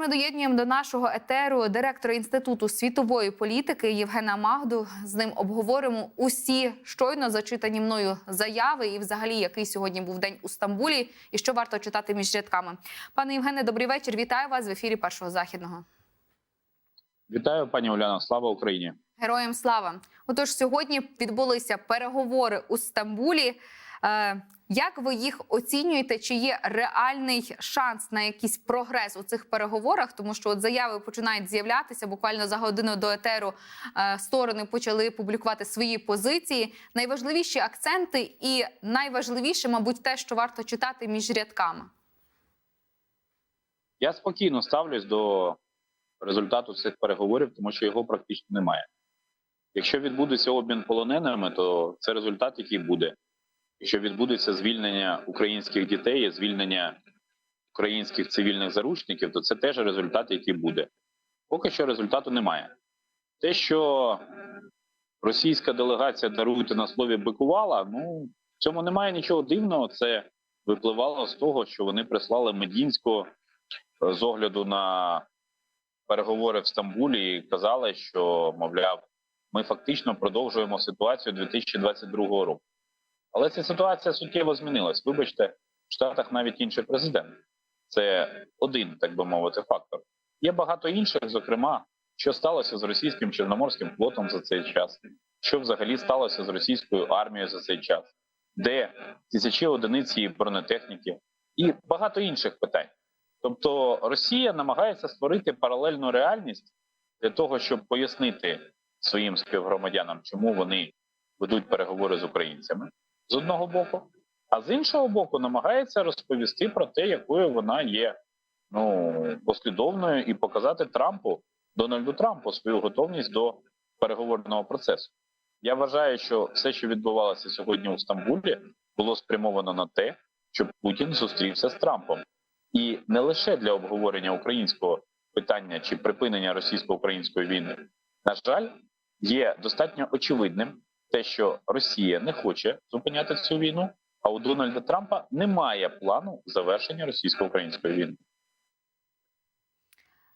ми доєднуємо до нашого етеру директора інституту світової політики Євгена Магду. З ним обговоримо усі щойно зачитані мною заяви, і взагалі який сьогодні був день у Стамбулі, і що варто читати між рядками. Пане Євгене, добрий вечір. Вітаю вас в ефірі першого західного. Вітаю, пані Уляна. Слава Україні. Героям слава! Отож, сьогодні відбулися переговори у Стамбулі. Е, Як ви їх оцінюєте? Чи є реальний шанс на якийсь прогрес у цих переговорах? Тому що от заяви починають з'являтися буквально за годину до етеру. е, Сторони почали публікувати свої позиції. Найважливіші акценти, і найважливіше, мабуть, те, що варто читати між рядками. Я спокійно ставлюсь до результату цих переговорів, тому що його практично немає. Якщо відбудеться обмін полоненими, то це результат, який буде. Якщо відбудеться звільнення українських дітей, звільнення українських цивільних заручників, то це теж результат, який буде. Поки що результату немає. Те, що російська делегація даруйте на слові бикувала, ну в цьому немає нічого дивного. Це випливало з того, що вони прислали Медінського е, з огляду на переговори в Стамбулі і казали, що мовляв, ми фактично продовжуємо ситуацію 2022 року. Але ця ситуація суттєво змінилась. Вибачте, в Штатах навіть інший президент. Це один, так би мовити, фактор. Є багато інших, зокрема, що сталося з російським чорноморським флотом за цей час, що взагалі сталося з російською армією за цей час, де тисячі одиниць її бронетехніки і багато інших питань. Тобто Росія намагається створити паралельну реальність для того, щоб пояснити своїм співгромадянам, чому вони ведуть переговори з українцями з одного боку, а з іншого боку, намагається розповісти про те, якою вона є ну послідовною, і показати Трампу, Дональду Трампу, свою готовність до переговорного процесу. Я вважаю, що все, що відбувалося сьогодні у Стамбулі, було спрямовано на те, щоб Путін зустрівся з Трампом, і не лише для обговорення українського питання чи припинення російсько-української війни. На жаль, є достатньо очевидним те, що Росія не хоче зупиняти цю війну, а у Дональда Трампа немає плану завершення російсько-української війни.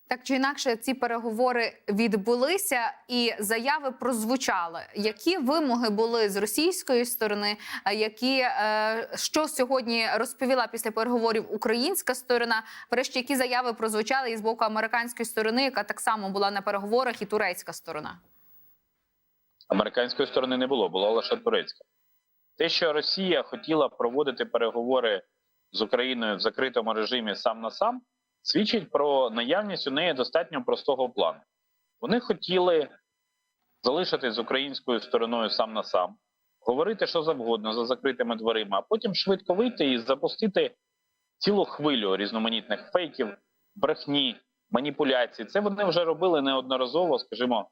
Так чи інакше, ці переговори відбулися, і заяви прозвучали. Які вимоги були з російської сторони? Які е, що сьогодні розповіла після переговорів українська сторона? Врешті які заяви прозвучали із боку американської сторони, яка так само була на переговорах, і турецька сторона? Американської сторони не було, була лише турецька. Те, що Росія хотіла проводити переговори з Україною в закритому режимі сам на сам, свідчить про наявність у неї достатньо простого плану. Вони хотіли залишитись з українською стороною сам на сам, говорити що завгодно за закритими дверима, а потім швидко вийти і запустити цілу хвилю різноманітних фейків, брехні, маніпуляцій. Це вони вже робили неодноразово, скажімо,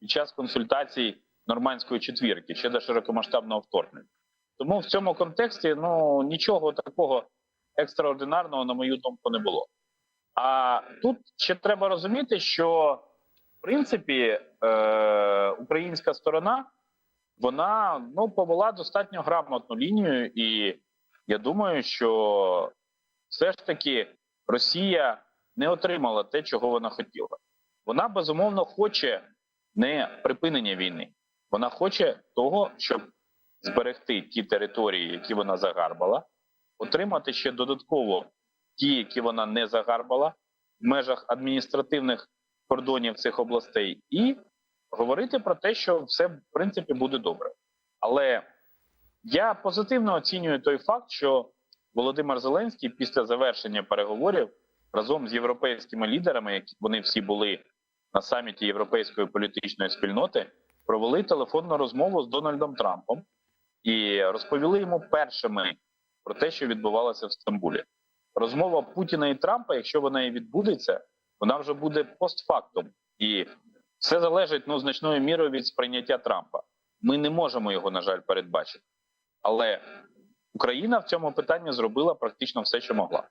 під час консультацій нормандської четвірки ще до широкомасштабного вторгнення. Тому в цьому контексті ну нічого такого екстраординарного, на мою думку, не було. А тут ще треба розуміти, що в принципі е, українська сторона вона ну повела достатньо грамотну лінію, і я думаю, що все ж таки Росія не отримала те, чого вона хотіла. Вона безумовно хоче не припинення війни, вона хоче того, щоб зберегти ті території, які вона загарбала, отримати ще додатково ті, які вона не загарбала в межах адміністративних кордонів цих областей, і говорити про те, що все в принципі буде добре. Але я позитивно оцінюю той факт, що Володимир Зеленський після завершення переговорів разом з європейськими лідерами, які вони всі були на саміті Європейської політичної спільноти, провели телефонну розмову з Дональдом Трампом і розповіли йому першими про те, що відбувалося в Стамбулі. Розмова Путіна і Трампа, якщо вона і відбудеться, вона вже буде постфактум, і все залежить ну значною мірою від сприйняття Трампа. Ми не можемо його, на жаль, передбачити. Але Україна в цьому питанні зробила практично все, що могла.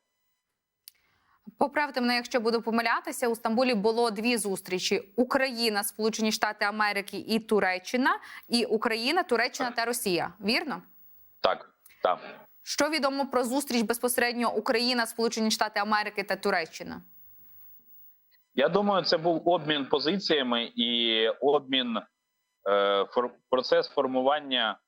Поправте мене, якщо буду помилятися. У Стамбулі було дві зустрічі: Україна, Сполучені Штати Америки і Туреччина, і Україна, Туреччина та Росія. Вірно? Так, так. Що відомо про зустріч безпосередньо Україна, Сполучені Штати Америки та Туреччина? Я думаю, це був обмін позиціями і обмін е, фор, процес формування.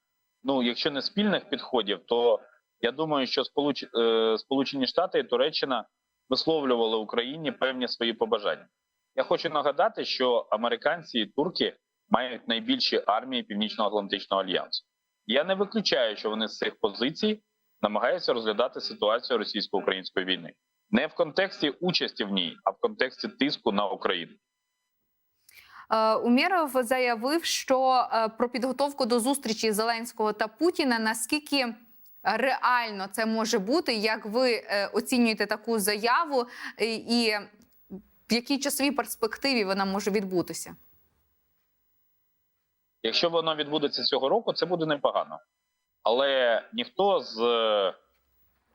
Ну, якщо не спільних підходів, то я думаю, що Сполуч, е, Сполучені Штати і Туреччина висловлювали Україні певні свої побажання. Я хочу нагадати, що американці і турки мають найбільші армії Північно-Атлантичного альянсу. Я не виключаю, що вони з цих позицій намагаються розглядати ситуацію російсько-української війни не в контексті участі в ній, а в контексті тиску на Україну. Е, Умєров заявив, що е, про підготовку до зустрічі Зеленського та Путіна наскільки реально це може бути, як ви е, оцінюєте таку заяву, і в якій часовій перспективі вона може відбутися? Якщо воно відбудеться цього року, це буде непогано. Але ніхто з е,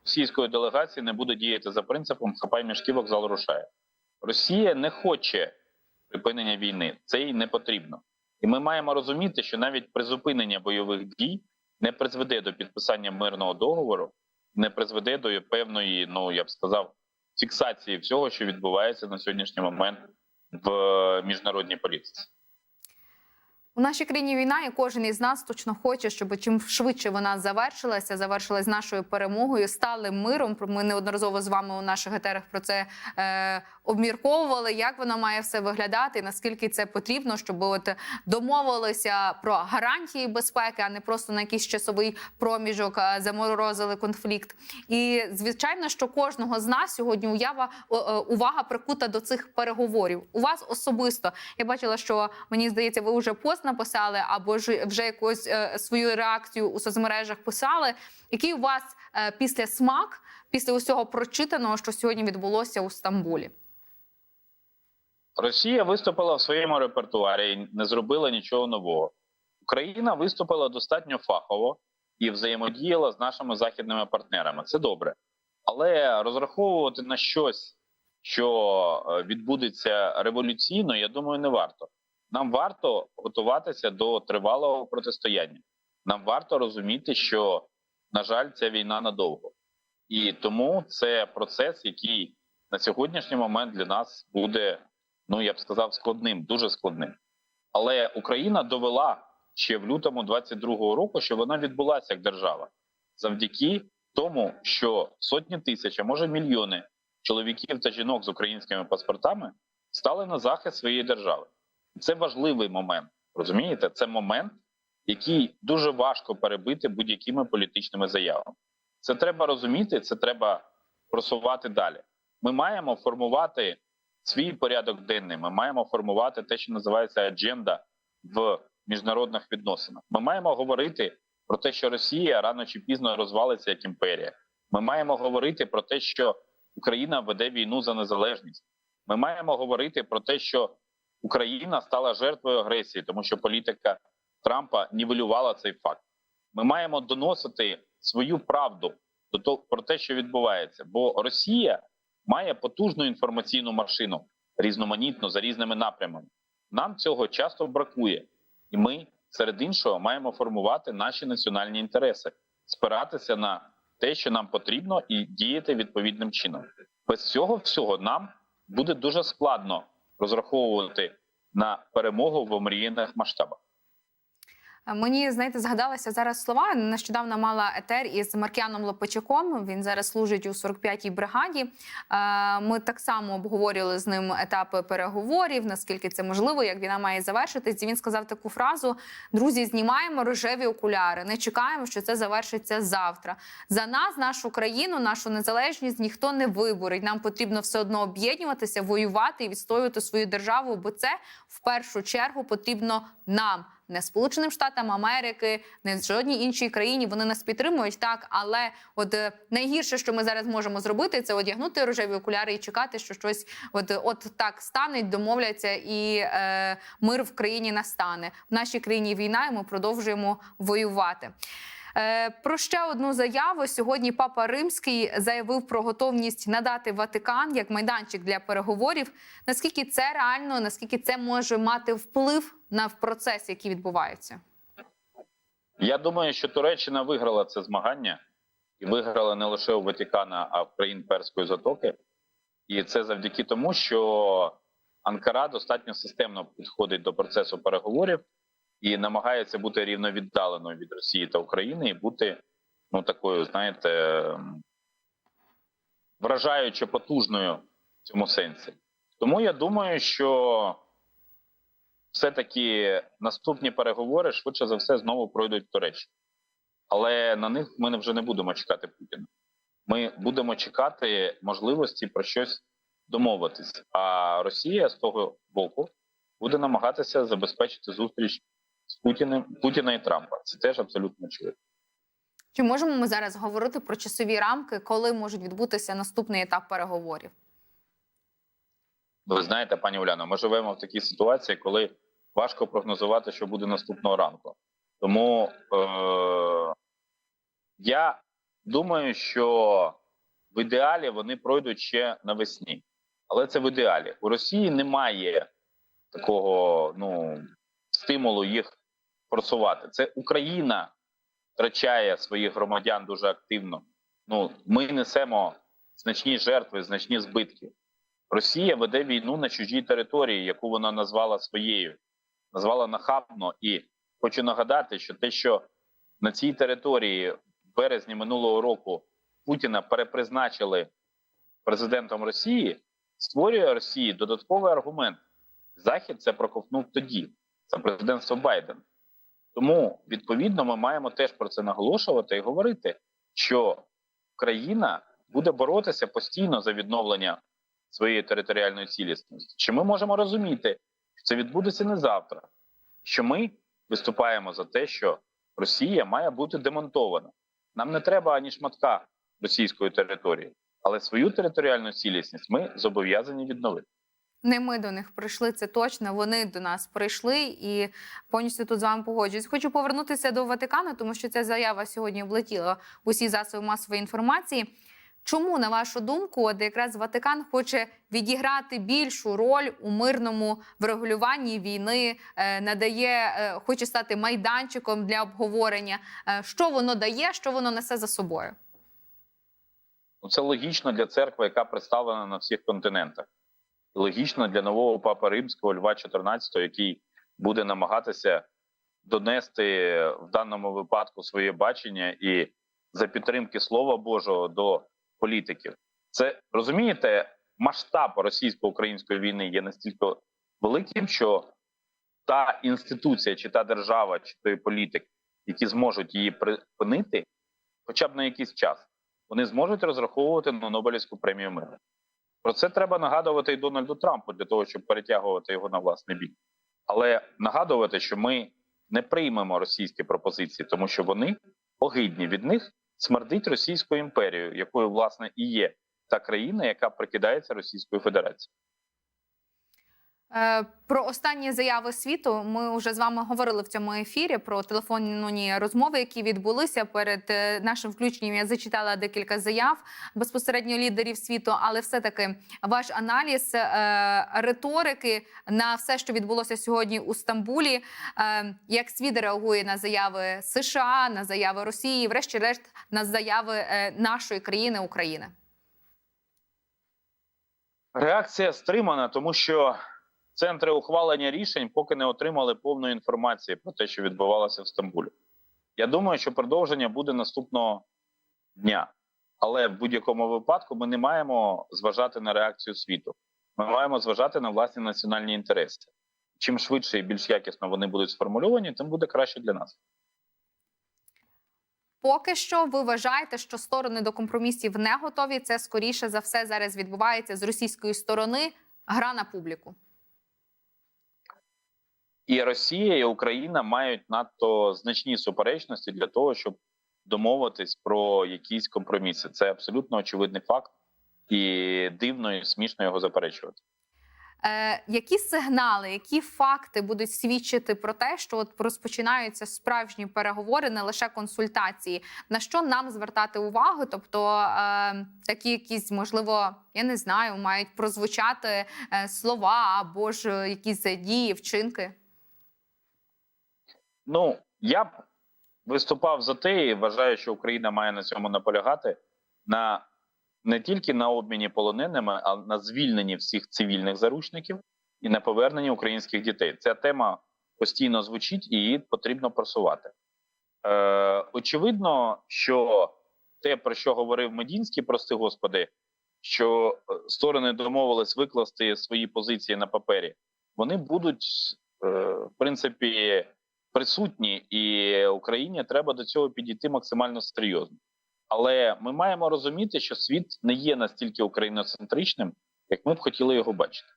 російської делегації не буде діяти за принципом хапай мішки, вокзал рушає. Росія не хоче припинення війни, це їй не потрібно. І ми маємо розуміти, що навіть призупинення бойових дій не призведе до підписання мирного договору, не призведе до певної, ну я б сказав, фіксації всього, що відбувається на сьогоднішній момент в е, міжнародній політиці. У нашій країні війна, і кожен із нас точно хоче, щоб чим швидше вона завершилася, завершилась нашою перемогою, сталим миром. Ми неодноразово з вами у наших етерах про це е, обмірковували. Як воно має все виглядати, наскільки це потрібно, щоб от домовилися про гарантії безпеки, а не просто на якийсь часовий проміжок е, заморозили конфлікт. І звичайно, що кожного з нас сьогодні уява е, увага прикута до цих переговорів. У вас особисто я бачила, що мені здається, ви вже пост написали або ж вже якусь е, свою реакцію у соцмережах писали. Який у вас після смак, після усього прочитаного, що сьогодні відбулося у Стамбулі? Росія виступила в своєму репертуарі і не зробила нічого нового. Україна виступила достатньо фахово і взаємодіяла з нашими західними партнерами. Це добре. Але розраховувати на щось, що е, відбудеться революційно, я думаю, не варто. Нам варто готуватися до тривалого протистояння. Нам варто розуміти, що, на жаль, ця війна надовго. І тому це процес, який на сьогоднішній момент для нас буде ну я б сказав, складним, дуже складним. Але Україна довела ще в лютому 22-го року, що вона відбулася як держава завдяки тому, що сотні тисяч, а може мільйони чоловіків та жінок з українськими паспортами стали на захист своєї держави. Це важливий момент. Розумієте, це момент, який дуже важко перебити будь-якими політичними заявами. Це треба розуміти, це треба просувати далі. Ми маємо формувати свій порядок денний. Ми маємо формувати те, що називається адженда в міжнародних відносинах. Ми маємо говорити про те, що Росія рано чи пізно розвалиться як імперія. Ми маємо говорити про те, що Україна веде війну за незалежність. Ми маємо говорити про те, що Україна стала жертвою агресії, тому що політика Трампа нівелювала цей факт. Ми маємо доносити свою правду до того про те, що відбувається, бо Росія має потужну інформаційну машину різноманітну за різними напрямами. Нам цього часто бракує, і ми серед іншого маємо формувати наші національні інтереси, спиратися на те, що нам потрібно, і діяти відповідним чином. Без цього всього нам буде дуже складно розраховувати на перемогу в омріяних масштабах. Мені знаєте, згадалися зараз слова. Нещодавно мала етер із Маркіаном Лопачаком. Він зараз служить у 45-й бригаді. Е, Ми так само обговорювали з ним етапи переговорів, наскільки це можливо, як війна має завершитись. І він сказав таку фразу: друзі, знімаємо рожеві окуляри. Не чекаємо, що це завершиться завтра. За нас, нашу країну, нашу незалежність ніхто не виборить. Нам потрібно все одно об'єднуватися, воювати і відстоювати свою державу, бо це в першу чергу потрібно нам не Сполученим Штатам Америки, не жодній іншій країні. Вони нас підтримують так. Але от е, найгірше, що ми зараз можемо зробити, це одягнути рожеві окуляри і чекати, що щось от от так стане, домовляться, і е, мир в країні настане. В нашій країні війна, і ми продовжуємо воювати. Е, Про ще одну заяву сьогодні Папа Римський заявив про готовність надати Ватикан як майданчик для переговорів. Наскільки це реально, наскільки це може мати вплив на процес, який відбувається? Я думаю, що Туреччина виграла це змагання і виграла не лише у Ватикана, а в країн Перської затоки. І це завдяки тому, що Анкара достатньо системно підходить до процесу переговорів і намагається бути рівновіддаленою від Росії та України і бути ну такою, знаєте, вражаюче потужною в цьому сенсі. Тому я думаю, що все-таки наступні переговори швидше за все знову пройдуть в Туреччині. Але на них ми вже не будемо чекати Путіна. Ми будемо чекати можливості про щось домовитись. А Росія з того боку буде намагатися забезпечити зустріч з Путіним Путіна і Трампа. Це теж абсолютно очевидно. Чи можемо ми зараз говорити про часові рамки, коли можуть відбутися наступний етап переговорів? Ви знаєте, пані Уляно, ми живемо в такій ситуації, коли важко прогнозувати, що буде наступного ранку. Тому е- я думаю, що в ідеалі вони пройдуть ще навесні. Але це в ідеалі. У Росії немає такого ну, стимулу їх просувати. Це Україна втрачає своїх громадян дуже активно. Ну, ми несемо значні жертви, значні збитки. Росія веде війну на чужій території, яку вона назвала своєю, назвала нахабно. І хочу нагадати, що те, що на цій території в березні минулого року Путіна перепризначили президентом Росії, створює Росії додатковий аргумент. Захід це проковтнув тоді, це президентство Байдена. Тому відповідно ми маємо теж про це наголошувати і говорити, що країна буде боротися постійно за відновлення своєї територіальної цілісності. Чи ми можемо розуміти, що це відбудеться не завтра? Що ми виступаємо за те, що Росія має бути демонтована. Нам не треба ані шматка російської території, але свою територіальну цілісність ми зобов'язані відновити. Не ми до них прийшли, це точно. Вони до нас прийшли і повністю тут з вами погоджуюсь. Хочу повернутися до Ватикану, тому що ця заява сьогодні облетіла усі засоби масової інформації. Чому, на вашу думку, от якраз Ватикан хоче відіграти більшу роль у мирному врегулюванні війни, е, надає, е, хоче стати майданчиком для обговорення? Е, Що воно дає, що воно несе за собою? Ну, це логічно для церкви, яка представлена на всіх континентах. Логічно для нового папи римського Льва XIV, який буде намагатися донести в даному випадку своє бачення і за підтримки Слова Божого до політиків. Це розумієте, масштаб російсько-української війни є настільки великим, що та інституція, чи та держава, чи той політик, які зможуть її припинити, хоча б на якийсь час, вони зможуть розраховувати на Нобелівську премію миру. Про це треба нагадувати і Дональду Трампу для того, щоб перетягувати його на власний бік. Але нагадувати, що ми не приймемо російські пропозиції, тому що вони огидні від них смердить Російською імперією, якою власне і є та країна, яка прикидається Російською Федерацією. Е, Про останні заяви світу ми вже з вами говорили в цьому ефірі про телефонні розмови, які відбулися перед е, нашим включенням. Я зачитала декілька заяв безпосередньо лідерів світу, але все-таки ваш аналіз е, риторики на все, що відбулося сьогодні у Стамбулі, як світ реагує на заяви США, на заяви Росії, врешті-решт на заяви нашої країни України. Реакція стримана, тому що центри ухвалення рішень поки не отримали повної інформації про те, що відбувалося в Стамбулі. Я думаю, що продовження буде наступного дня, але в будь-якому випадку ми не маємо зважати на реакцію світу. Ми маємо зважати на власні національні інтереси. Чим швидше і більш якісно вони будуть сформульовані, тим буде краще для нас. Поки що ви вважаєте, що сторони до компромісів не готові. Це скоріше за все зараз відбувається з російської сторони. Гра на публіку. І Росія, і Україна мають надто значні суперечності для того, щоб домовитись про якісь компроміси. Це абсолютно очевидний факт, і дивно і смішно його заперечувати. Е, які сигнали, які факти будуть свідчити про те, що от розпочинаються справжні переговори, не лише консультації? На що нам звертати увагу? Тобто е, такі якісь, можливо, я не знаю, мають прозвучати е, слова або ж якісь дії, вчинки? Ну я б виступав за те і вважаю, що Україна має на цьому наполягати на не тільки на обміні полоненими, а на звільненні всіх цивільних заручників і на повернення українських дітей. Ця тема постійно звучить і її потрібно просувати. Е, очевидно, що те, про що говорив Медінський, прости господи, що е, сторони домовились викласти свої позиції на папері, вони будуть е, в принципі присутні, і Україні треба до цього підійти максимально серйозно. Але ми маємо розуміти, що світ не є настільки україноцентричним, як ми б хотіли його бачити.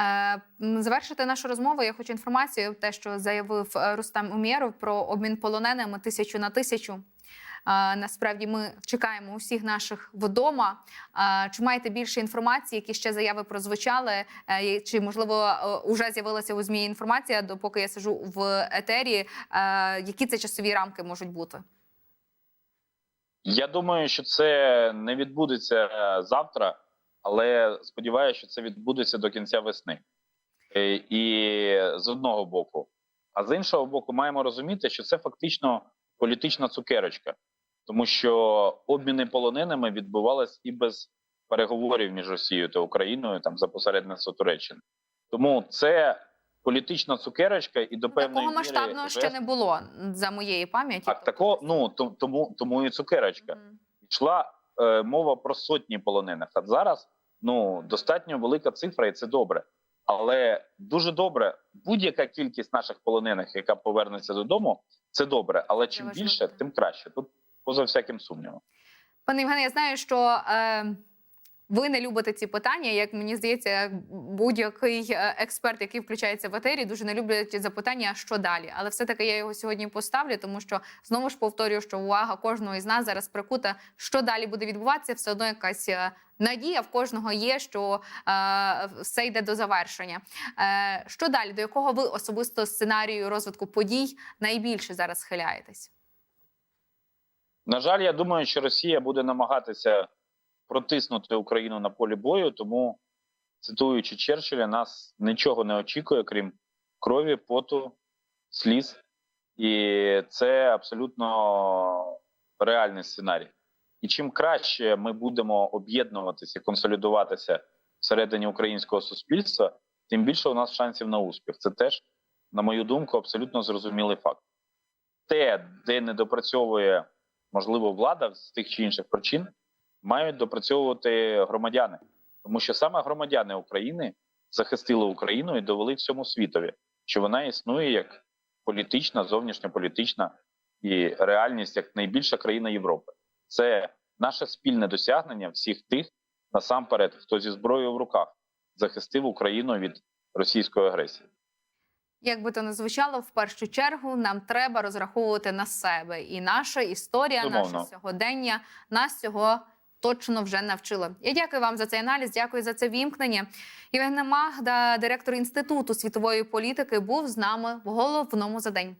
Е, Завершити нашу розмову. Я хочу інформацію, те, що заявив е, Рустам Умєров про обмін полоненими тисячу на тисячу. Е, Насправді ми чекаємо усіх наших вдома. Е, Чи маєте більше інформації, які ще заяви прозвучали? Е, Чи можливо вже з'явилася у змі інформація, допоки я сижу в етері? Е, Які це часові рамки можуть бути? Я думаю, що це не відбудеться е, завтра, але сподіваюся, що це відбудеться до кінця весни. Е, І з одного боку, а з іншого боку, маємо розуміти, що це фактично політична цукерочка, тому що обміни полоненими відбувалися і без переговорів між Росією та Україною там за посередництво Туреччини. Тому це політична цукерочка, і до певної Такого масштабного міри ще не було за моєї пам'яті. Так, такого, ну тому, тому і цукерочка йшла е, мова про сотні полонених. А зараз ну достатньо велика цифра, і це добре. Але дуже добре, будь-яка кількість наших полонених, яка повернеться додому, це добре. Але чим більше, тим краще. Тут поза всяким сумнівом. Пане Євгене, я знаю, що е, ви не любите ці питання. Як мені здається, будь-який е, експерт, який включається в етері, дуже не люблять запитання, що далі. Але все-таки я його сьогодні поставлю, тому що знову ж повторюю, що увага кожного із нас зараз прикута, що далі буде відбуватися. Все одно якась е, надія в кожного є, що е, все йде до завершення. Е, що далі? До якого ви особисто сценарію розвитку подій найбільше зараз схиляєтесь? На жаль, я думаю, що Росія буде намагатися протиснути Україну на полі бою, тому, цитуючи Черчилля, нас нічого не очікує, крім крові, поту, сліз. І це абсолютно реальний сценарій. І чим краще ми будемо об'єднуватися консолідуватися всередині українського суспільства, тим більше у нас шансів на успіх. Це теж, на мою думку, абсолютно зрозумілий факт. Те, де не допрацьовує можливо, влада з тих чи інших причин мають допрацьовувати громадяни, тому що саме громадяни України захистили Україну і довели всьому світові, що вона існує як політична, зовнішньополітична і реальність як найбільша країна Європи. Це наше спільне досягнення всіх тих, насамперед, хто зі зброєю в руках захистив Україну від російської агресії. Як би то не звучало, в першу чергу нам треба розраховувати на себе, і наша історія, Думовно. наше сьогодення нас цього точно вже навчила. Я дякую вам за цей аналіз. Дякую за це вімкнення. Євгена Магда, директор інституту світової політики, був з нами в головному за день.